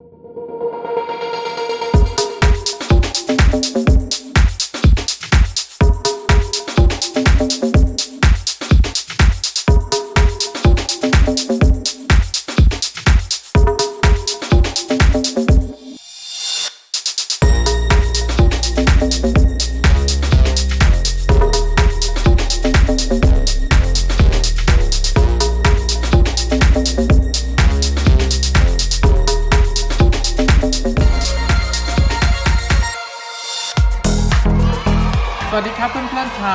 ส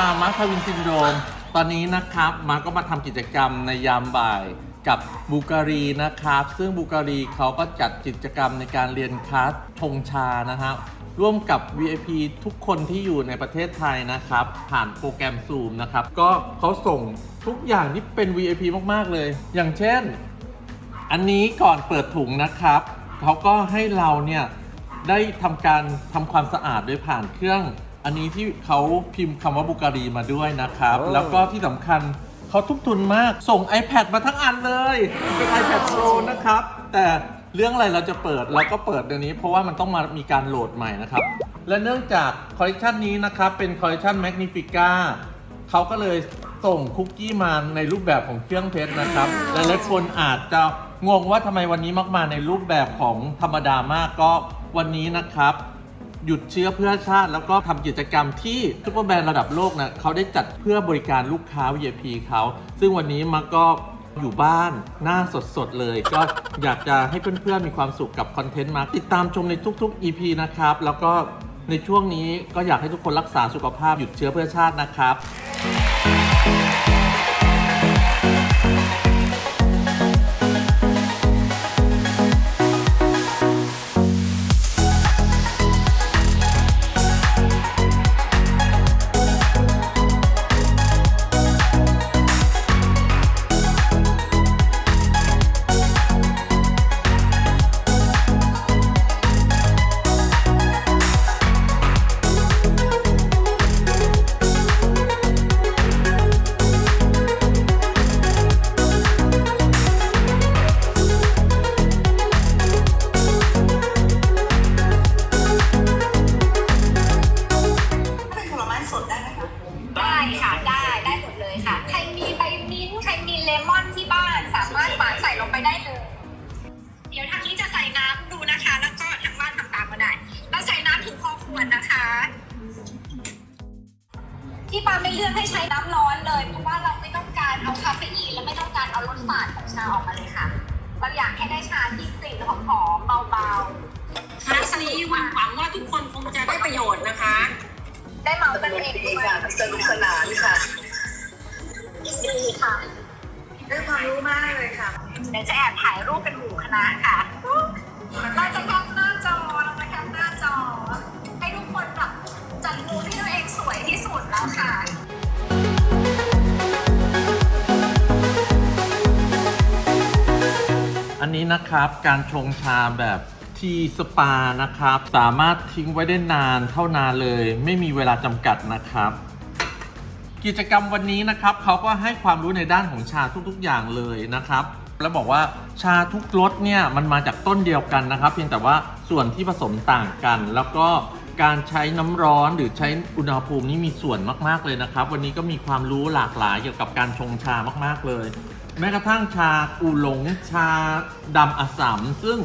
ามาร์คทวินซินโดรมตอนนี้นะครับมาร์ก็มาทำกิจกรรมในยามบ่ายกับบูการีนะครับ ซึ่งบูการีเขาก็จัดกิจกรรมในการเรียนคลาสชงชานะฮะร่วมกับ VIP ทุกคนที่อยู่ในประเทศไทยนะครับ ผ่านโปรแกรม Zoom นะครับ ก็เขาส่งทุกอย่างที่เป็น VIP มากๆเลย อย่างเช่น อันนี้ก่อนเปิดถุงนะครับ เขาก็ให้เราเนี่ยได้ทำการทำความสะอาดโดยผ่านเครื่อง อันนี้ที่เขาพิมพ์คำว่าบุการีมาด้วยนะครับโอ้แล้วก็ที่สำคัญเขาทุ่มทุนมาก ส่ง iPad มาทั้งอันเลยเป็น iPad Pro นะครับ แต่เรื่องอะไรเราจะเปิดเราก็เปิดเดี๋ยวนี้ เพราะว่ามันต้องมามีการโหลดใหม่นะครับ และเนื่องจากคอลเลคชันนี้นะครับ เป็นคอลเลคชัน Magnifica เขาก็เลยส่งคุกกี้มาในรูปแบบของเครื่องเพชรนะครับ หลายๆคนอาจจะงงว่าทำไมวันนี้มักมาในรูปแบบของธรรมดามากก็วันนี้นะครับ หยุดเชื้อเพื่อชาติ แล้วก็ทำกิจกรรมที่ซุปเปอร์แบรนด์ระดับโลกนะเขาได้จัดเพื่อบริการลูกค้า VIP เขาซึ่งวันนี้มากก็อยู่บ้านหน้าสดๆเลย ก็อยากจะให้เพื่อนๆมีความสุขกับคอนเทนต์มาติดตามชมในทุกๆ EP นะครับ แล้วก็ในช่วงนี้ก็อยากให้ทุกคนรักษาสุขภาพหยุดเชื้อเพื่อชาตินะครับ ได้ค่ะได้ได้หมดเลยค่ะ ใครมีใบมิ้นท์ใครมีเลมอนที่บ้าน สามารถหวานใส่ลงไปได้เลย เดี๋ยวทางนี้จะใส่น้ำดูนะคะ แล้วก็ทางบ้านทำตามก็ได้แล้วใส่น้ำถึงพอควรนะคะ ที่ปาไม่เลือกให้ใช้น้ำร้อนเลยเพราะว่าเราไม่ต้องการเอาคาเฟอีนและไม่ต้องการเอารสฝาดของชาออกมาเลยค่ะเราอยากให้ได้ชาที่กลิ่นหอมๆ สกันนุกเองดีด้วยค่ะสนุกสนานค่ะดีค่ะได้ความรู้มากเลยค่ะเดี๋ยวจะแอบถ่ายรูปเป็นหมู่คณะค่ะเราจะแคปหน้าจอเราจะแคปหน้าจอ ให้ทุกคนแบบจัดมุมที่ตัวเองสวยที่สุดแล้วค่ะอันนี้นะครับการชงชาแบบ ทีสปานะครับ สามารถทิ้งไว้ได้นานเท่านานเลย ไม่มีเวลาจำกัดนะครับ กิจกรรมวันนี้นะครับเขาก็ให้ความรู้ในด้านของชาทุกๆอย่างเลยนะครับแล้วบอกว่าชาทุกรสเนี่ยมันมาจากต้นเดียวกันนะครับ เพียงแต่ว่าส่วนที่ผสมต่างกัน แล้วก็การใช้น้ำร้อนหรือใช้อุณหภูมินี่มีส่วนมากๆเลยนะครับ วันนี้ก็มีความรู้หลากหลายเกี่ยวกับการชงชามากๆเลย แม้กระทั่งชาอูหลงชาดำอัสสัมซึ่ง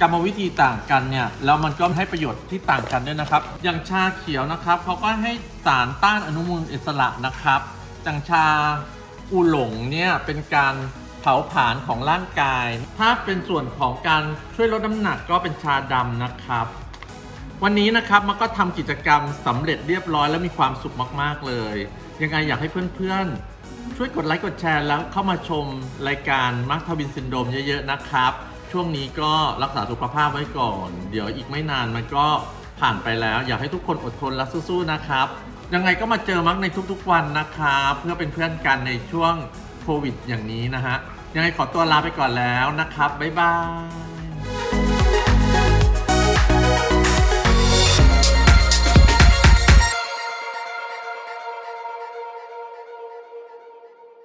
กรรมวิธีต่างกันเนี่ยแล้วมันก็ให้ประโยชน์ที่ต่างกันด้วยนะครับ อย่างชาเขียวนะครับเขาก็ให้สารต้านอนุมูลอิสระนะครับอย่างชาอูหลงเนี่ยเป็นการเผาผลาญของร่างกาย ถ้าเป็นส่วนของการช่วยลดน้ำหนักก็เป็นชาดำนะครับ วันนี้นะครับมันก็ทำกิจกรรมสำเร็จเรียบร้อยและมีความสุขมาก ๆ เลย ยังไงอยากให้เพื่อน ๆ ช่วยกดไลค์กดแชร์แล้วเข้ามาชมรายการมาร์คทวินซินโดมเยอะ ๆ นะครับ ช่วงนี้ก็รักษาสุขภาพไว้ก่อน เดี๋ยวอีกไม่นานมันก็ผ่านไปแล้ว อยากให้ทุกคนอดทนและสู้ๆนะครับ ยังไงก็มาเจอมักในทุกๆวันนะครับเพื่อเป็นเพื่อนกันในช่วงโควิดอย่างนี้นะฮะยังไงขอตัวลาไปก่อนแล้วนะครับบ๊ายบาย